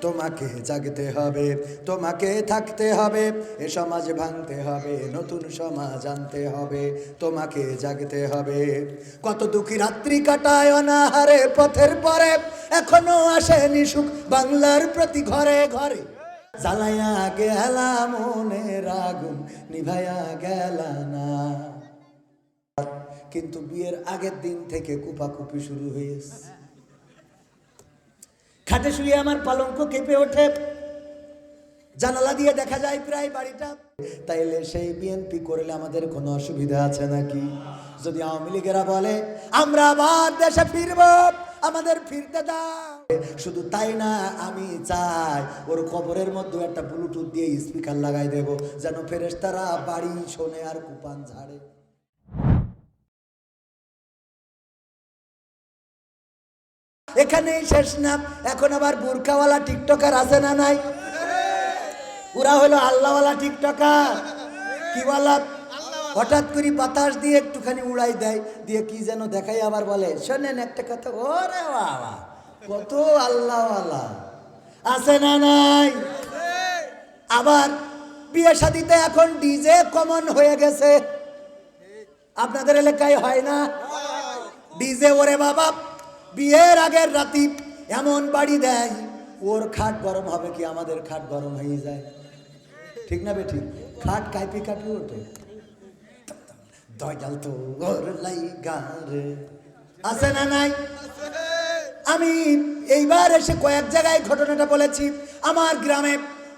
তোমাকে জাগতে হবে, তোমাকে থাকতে হবে, এ সমাজ ভাঙতে হবে, নতুন সমাজ আনতে হবে, তোমাকে জাগতে হবে। কত দুঃখী রাত্রি কাটায় অনাহারে পথের পরে, এখনও আসেনি সুখ বাংলার প্রতি ঘরে ঘরে। জ্বালাইয়া গেলা মনের নিভাইয়া গেল না। কিন্তু বিয়ের আগের দিন থেকে কুপাকুপি শুরু হয়েছে খাটে শুয়ে আমার পালঙ্ক কেঁপে ওঠে। জানালা দিয়ে দেখা যায় প্রায় বাড়িটা। তাইলে সেই বিএনপি করলে আমাদের কোনো অসুবিধা আছে নাকি? যদি আওয়ামী লীগেরা বলে, আমরা আবার দেশে ফিরব, আমাদের ফিরতে দাও। শুধু তাই না, আমি চাই ওর কবরের মধ্যে একটা ব্লুটুথ দিয়ে স্পিকার লাগাই দেব, যেন ফেরেস্তারা বাড়ি শোনে আর কুপান ঝাড়ে। এখানেই শেষ না। এখন আবার বুরকাওয়ালা টিকটকার আছে না নাই? ওরা হলো আল্লাহওয়ালা টিকটকার। বলা? হঠাৎ করে বাতাস দিয়ে একটুখানি উড়াই দেয়, দিয়ে কি যেন দেখাই আবার বলে, শোনেন একটা কথা, ওরে বাবা, কত আল্লাহওয়ালা। আছে না নাই? আবার বিয়ে শাদিতে এখন ডিজে কমন হয়ে গেছে। আপনাদের এলাকায় হয় না? ডিজে ওরে বাবা বিয়ের আগের রাতি এমন বাড়ি দেয়, ওর খাট গরম হবে কি আমাদের খাট গরম হয়ে যায়। ঠিক না বে ঠিক? খাট কাইপি কাপি ওঠে। দয়াল তো ওর গারে আছে না নাই? আমি এইবার এসে কয়েক জায়গায় ঘটনাটা বলেছি। আমার গ্রামে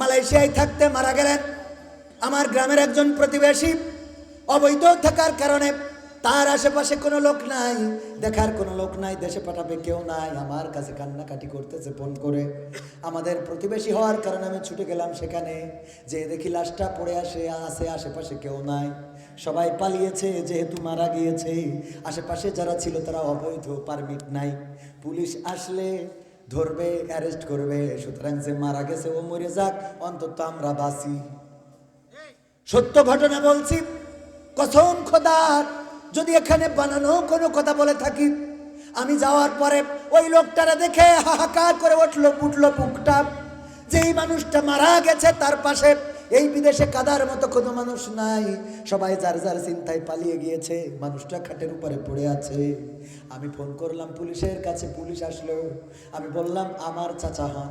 মালয়েশিয়ায় থাকতে মারা গেলেন। আমার গ্রামের একজন প্রতিবেশী অবৈধ থাকার কারণে তার আশেপাশে কোনো লোক নাই, দেখার কোনো লোক নাই, দেশে পাঠাবে কেউ নাই, আমার কাছে কান্নাকাটি করতেছে ফোন করে। আমাদের প্রতিবেশী হওয়ার কারণে আমি ছুটে গেলাম সেখানে যে দেখি লাশটা পড়ে আসে আসে আশেপাশে কেউ নাই। সবাই পালিয়েছে, যেহেতু মারা গিয়েছে, আশেপাশে যারা ছিল তারা অবৈধ, পারমিট নাই। পুলিশ আসলে ধরবে, অ্যারেস্ট করবে, সুতরাং যে মারা গেছে ও মরে যাক, অন্তত আমরা বাঁচি। সত্য ঘটনা বলছি, কসম খোদার যদি এখানে বানানো কোনো কথা বলে থাকি, আমি যাওয়ার পরে ওই লোকটারা দেখে হাহাকার করে উঠল উঠল বুকটা। যেই মানুষটা মারা গেছে, তার পাশে এই বিদেশে কাদার মতো কোনো মানুষ নাই। সবাই যার যার চিন্তায় পালিয়ে গিয়েছে, মানুষটা খাটের উপরে পড়ে আছে। আমি ফোন করলাম পুলিশের কাছে, পুলিশ আসলো। আমি বললাম, আমার চাচা হন।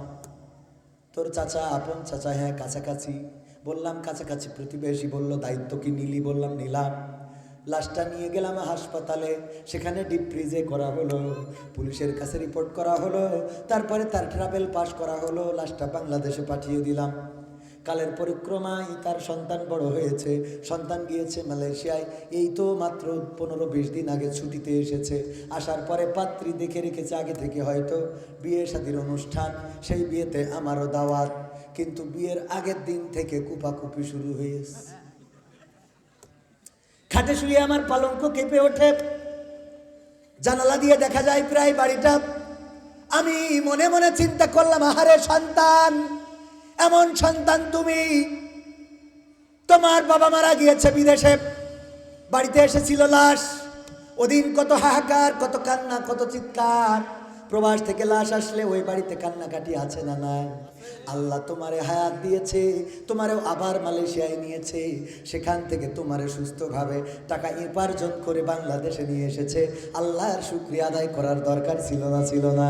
তোর চাচা আপন চাচা হ্যাঁ কাছাকাছি। বললাম, কাছাকাছি প্রতিবেশী। বলল, দায়িত্ব কি নিলি? বললাম, নিলাম। লাশটা নিয়ে গেলাম হাসপাতালে। সেখানে ডিপ ফ্রিজে করা হলো, পুলিশের কাছে রিপোর্ট করা হলো, তারপরে তার ট্রাভেল পাস করা হলো, লাশটা বাংলাদেশে পাঠিয়ে দিলাম। কালের পরিক্রমায় তার সন্তান বড় হয়েছে, সন্তান গিয়েছে মালয়েশিয়ায়। এই তো মাত্র পনেরো বিশ দিন আগে ছুটিতে এসেছে। আসার পরে পাত্রী দেখে রেখেছে আগে থেকে হয়তো। বিয়ে শাদির অনুষ্ঠান, সেই বিয়েতে আমারও দাওয়াত। কিন্তু বিয়ের আগের দিন থেকে কুপাকুপি শুরু হয়েছে। খাটে শুয়ে আমার পালঙ্ক কেঁপে ওঠে। জানালা দিয়ে দেখা যায় প্রায় বাড়িটা। আমি মনে মনে চিন্তা করলাম, আহারে সন্তান, এমন সন্তান তুমি। তোমার বাবা মারা গিয়েছে বিদেশে। বাড়িতে এসেছিল লাশ। ওদিন কত হাহাকার, কত কান্না, কত চিৎকার। প্রবাস থেকে লাশ আসলে ওই বাড়িতে কান্নাকাটি আছে না নাই? আল্লাহ তোমারে হায়াত দিয়েছে, তোমারেও আবার মালয়েশিয়ায় নিয়েছে, সেখান থেকে তোমারে সুস্থভাবে টাকা উপার্জন করে বাংলাদেশে নিয়ে এসেছে। আল্লাহর শুক্রিয়া আদায় করার দরকার ছিল না ছিল না।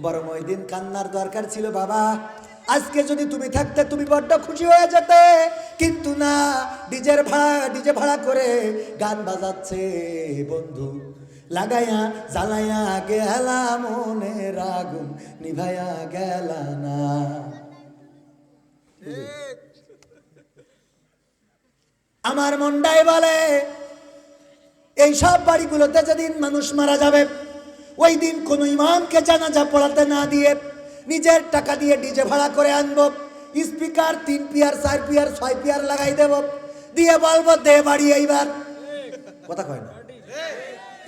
বরং ওই দিন কান্নার দরকার ছিল, বাবা। আজকে যদি তুমি থাকতে, তুমি বড্ড খুশি হয়ে যেতে। কিন্তু না, ডিজের ভাড়া ডিজে ভাড়া করে গান বাজাচ্ছে, বন্ধু। লাগাইয়া জ্বালাইয়া গেলা মনের আগুন নিভাইয়া গেলা না। আমার মন্ডাই বলে, এই সব বাড়িগুলোতে যেদিন মানুষ মারা যাবে, ওই দিন কোনো ইমামকে জানাজা পড়াতে না দিয়ে নিজের টাকা দিয়ে ডিজে ভাড়া করে আনব, স্পিকার তিন পিয়ার, চার পিয়ার, ছয় পিয়ার লাগাই দেব, দিয়ে বলব, দে বাড়ি এইবার। কথা কয় না।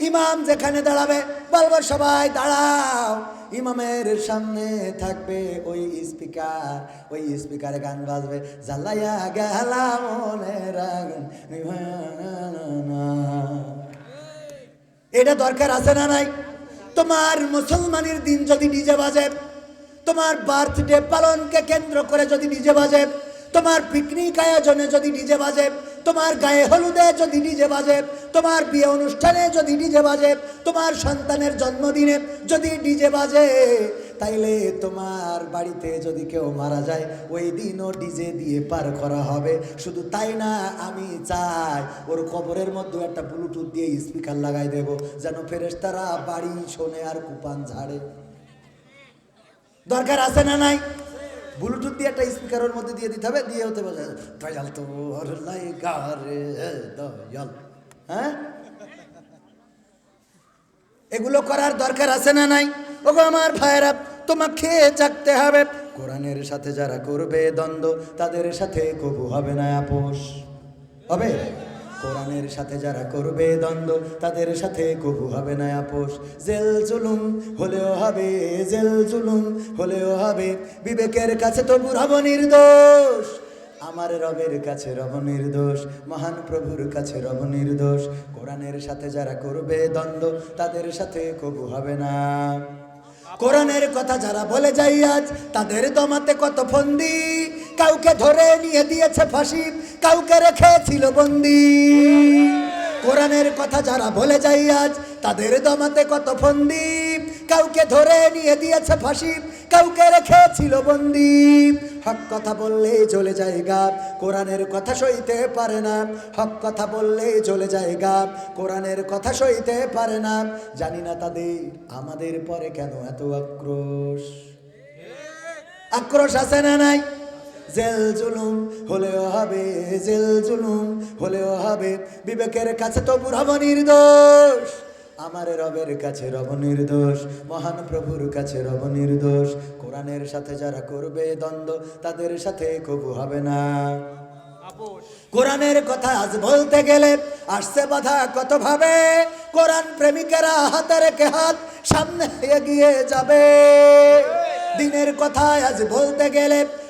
ইমাম যেখানে দাঁড়াবে, বলব, সবাই দাঁড়াও। ইমামের সামনে থাকবে ওই স্পিকার, ওই স্পিকারে গান বাজবে। জ্বালাইয়া মনের এটা দরকার আছে না নাই? তোমার মুসলমানের দিন যদি ডিজে বাজে, তোমার বার্থডে পালনকে কেন্দ্র করে যদি ডিজে বাজে, তোমার পিকনিক আয়োজনে যদি ডিজে বাজে তোমার গায়ে হলুদে যদি ডিজে বাজে, তোমার বিয়ে অনুষ্ঠানে যদি ডিজে বাজে, তোমার সন্তানের জন্মদিনে যদি ডিজে বাজে, তাইলে তোমার বাড়িতে যদি কেউ মারা যায়, ওই দিনও ডিজে দিয়ে পার করা হবে। শুধু তাই না, আমি চাই ওর কবরের মধ্যে একটা ব্লুটুথ দিয়ে স্পিকার লাগাই দেব, যেন ফেরেস্তারা বাড়ি শোনে আর কুপান ঝাড়ে। দরকার আছে না নাই? ব্লুটুথ দিয়ে একটা স্পিকারের মধ্যে দিয়ে দিতে হবে, দিয়ে হতে বলে, দয়াল তোর হ্যাঁ? এগুলো করার দরকার আছে না নাই? ওগো আমার ভাইরা তোমাকে জাগতে হবে। কোরআনের সাথে যারা করবে দ্বন্দ্ব, তাদের সাথে কবু হবে না, আপোষ। হবে? কোরআনের সাথে যারা করবে দ্বন্দ্ব, তাদের সাথে কবু হবে না আপোষ। জেল জুলুম হলেও হবে, জেল জুলুম হলেও হবে। বিবেকের কাছে তবু বুড়াবো নির্দোষ, আমার রবের কাছে রব নির্দোষ, মহান প্রভুর কাছে রব নির্দোষ। কোরআনের সাথে যারা করবে দ্বন্দ্ব, তাদের সাথে কবু হবে না। কোরআনের কথা যারা বলে যাই আজ, তাদের দমাতে কত ফন্দি। কাউকে ধরে নিয়ে দিয়েছে ফাঁসি, কাউকে রেখেছিল বন্দি। কোরআনের কথা যারা বলে যাই আজ, তাদের দমাতে কত ফন্দি। কাউকে ধরে নিয়ে দিয়েছে ফাঁসি, কাউকে রেখেছিল বন্দি। হক কথা বললেই চলে যায় গাব, কোরআনের কথা সইতে পারে না। হক কথা বললেই চলে যায় গাব, কোরআনের কথা সইতে পারে না। জানি না তাদের, আমাদের পরে কেন এত আক্রোশ? আক্রোশ আছে না নাই? জেল জুলুম হলেও হবে জেল জুলুম হলেও হবে। বিবেকের কাছে তো বুড়াবো নির্দোষ, আমার রবের কাছে রব নির্দোষ, মহান প্রভুর কাছে রব নির্দোষ। কোরআনের সাথে যারা করবে দ্বন্দ্ব, তাদের সাথে কবু হবে না। কোরআনের কথা আজ বলতে গেলে আসছে বাধা কত ভাবে কোরআন প্রেমিকেরা হাতে রেখে হাত সামনে এগিয়ে যাবে। দিনের কথা আজ বলতে গেলে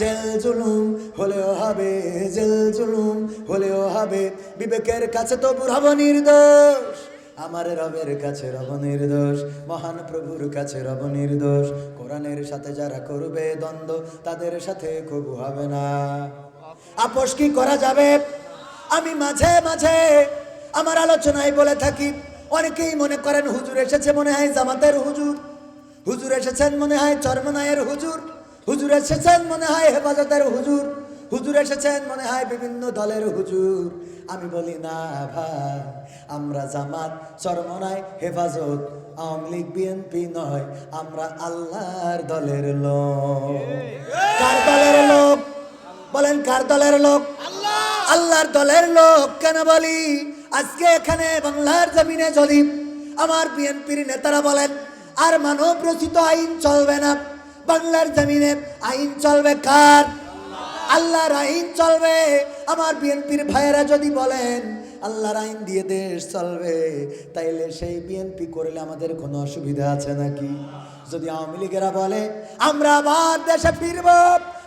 জেল জুলুম হলেও হবে, জেল জুলুম হলেও হবে। বিবেকের কাছে তো বুড়াবো নির্দোষ, আমার রবের কাছে রব নির্দোষ, মহান প্রভুর কাছে রব নির্দোষ। কোরআনের সাথে যারা করবে দ্বন্দ্ব, তাদের সাথে কবু হবে না। আপোষ কি করা যাবে? আমি মাঝে মাঝে আমার আলোচনায় বলে থাকি, অনেকেই মনে করেন হুজুর এসেছে মনে হয় জামাতের হুজুর হুজুর এসেছেন মনে হয় চরমনায়ের হুজুর। হুজুর এসেছেন মনে হয় হেফাজতের হুজুর। হুজুর এসেছেন মনে হয় বিভিন্ন দলের হুজুর। আমি বলি না ভাই আমরা জামাত চরমনায় হেফাজত আওয়ামী লীগ বিএনপি নয় আমরা আল্লাহর দলের লোক। কার দলের লোক? বলেন কার দলের লোক? আল্লাহর দলের লোক কেন বলি? আজকে এখানে বাংলার জমিনে যদি আমার বিএনপির নেতারা বলেন আর মানব রচিত আইন চলবে না। বাংলার জমিনে আইন চলবে কার? আল্লাহর আইন চলবে। আমার বিএনপির ভাইয়েরা যদি বলেন, আল্লাহর আইন দিয়ে দেশ চলবে তাইলে সেই বিএনপি করলে আমাদের কোনো অসুবিধা আছে নাকি? যদি আওয়ামী লীগেরা বলে, আমরা আবার দেশে ফিরব,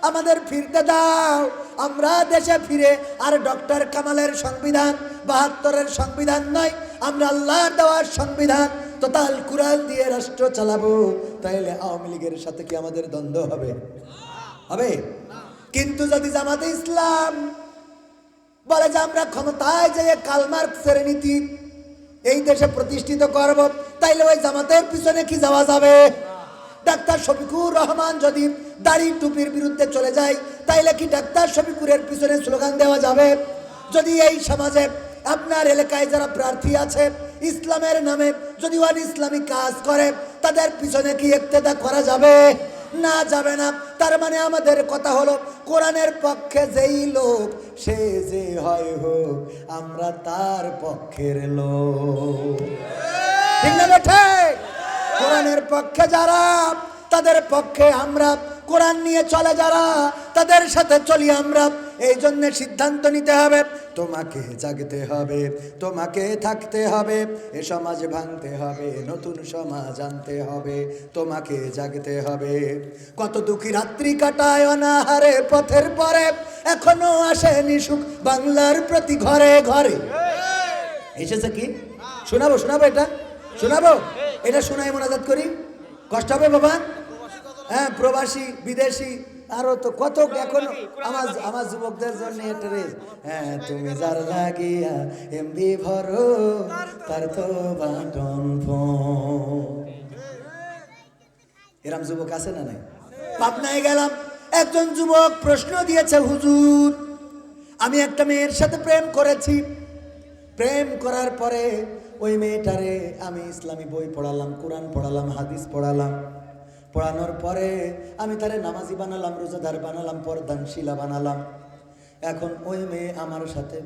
আমাদের ফিরতে দাও, আমরা দেশে ফিরে আর ডক্টর কামালের সংবিধান, বাহাত্তরের সংবিধান নয়, আমরা আল্লাহর দেওয়ার সংবিধান তোতাল কুরআন দিয়ে রাষ্ট্র চালাবো, তাইলে আওয়ামী লীগের সাথে কি আমাদের দ্বন্দ্ব হবে? হবে? কিন্তু যদি জামাতে ইসলাম বলে যে আমরা ক্ষমতায় যে কালমার্কসের নীতি এই দেশে প্রতিষ্ঠিত করব, তাইলে ওই জামাতের পিছনে কি যাওয়া যাবে? ডাক্তার শফিকুর রহমান যদি দাড়ি টুপির বিরুদ্ধে চলে যায়, তাইলে কি ডাক্তার শফিকুরের পিছনে স্লোগান দেওয়া যাবে? যদি এই সমাজে আপনার এলাকায় যারা প্রার্থী আছে ইসলামের নামে যদি ওয়ান ইসলামী কাজ করে, তাদের পিছনে কি একতেদা করা যাবে? না যাবে না। তার মানে আমাদের কথা হলো, কোরআনের পক্ষে যেই লোক, সে যে হয় হোক, আমরা তার পক্ষের লোক। ঠিক কোরআনের পক্ষে যারা, তাদের পক্ষে আমরা, কোরআন নিয়ে চলে যারা, তাদের সাথে চলি আমরা। এই জন্য সিদ্ধান্ত নিতে হবে, তোমাকে জাগতে হবে, তোমাকে থাকতে হবে, এ সমাজ ভাঙতে হবে, নতুন সমাজ আনতে হবে, তোমাকে জাগতে হবে। কত দুঃখী রাত্রি কাটায় অনাহারে পথের পরে, এখনও আসেনি সুখ বাংলার প্রতি ঘরে ঘরে। এসেছে কি? শোনাবো শোনাবো এটা? শোনাবো? এটা শোনাই মোনাজাত করি। কষ্ট হবে বাবা হ্যাঁ প্রবাসী, বিদেশি আরও তো কত এখন আমার আমার যুবকদের জন্য রে হ্যাঁ তুমি যার লাগিয়া এমবি ভরো, তার তো বাটন এরম যুবক আছে না নাই? পাবনায় গেলাম। একজন যুবক প্রশ্ন দিয়েছে, হুজুর, আমি একটা মেয়ের সাথে প্রেম করেছি। প্রেম করার পরে ওই মেয়েটারে আমি ইসলামী বই পড়ালাম, কোরআন পড়ালাম, হাদিস পড়ালাম। পড়ানোর পরে আমি তারে নামাজি বানালাম, রোজাদার বানালাম পর্দানশীলা বানালাম। এখন ওই মেয়ে আমার সাথে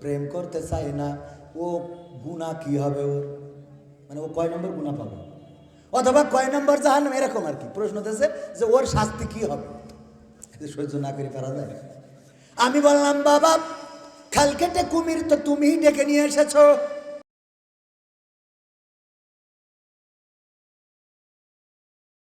প্রেম করতে চায় না, ও গুণা কি হবে ওর? মানে ও কয় নম্বর গুণা পাবে? অথবা কয় নম্বর জাহান এরকম আর কি। প্রশ্ন হতেছে যে ওর শাস্তি কি হবে? সহ্য না করে পারা যায়। আমি বললাম, বাবা খাল কেটে কুমির তো তুমিই ডেকে নিয়ে এসেছ।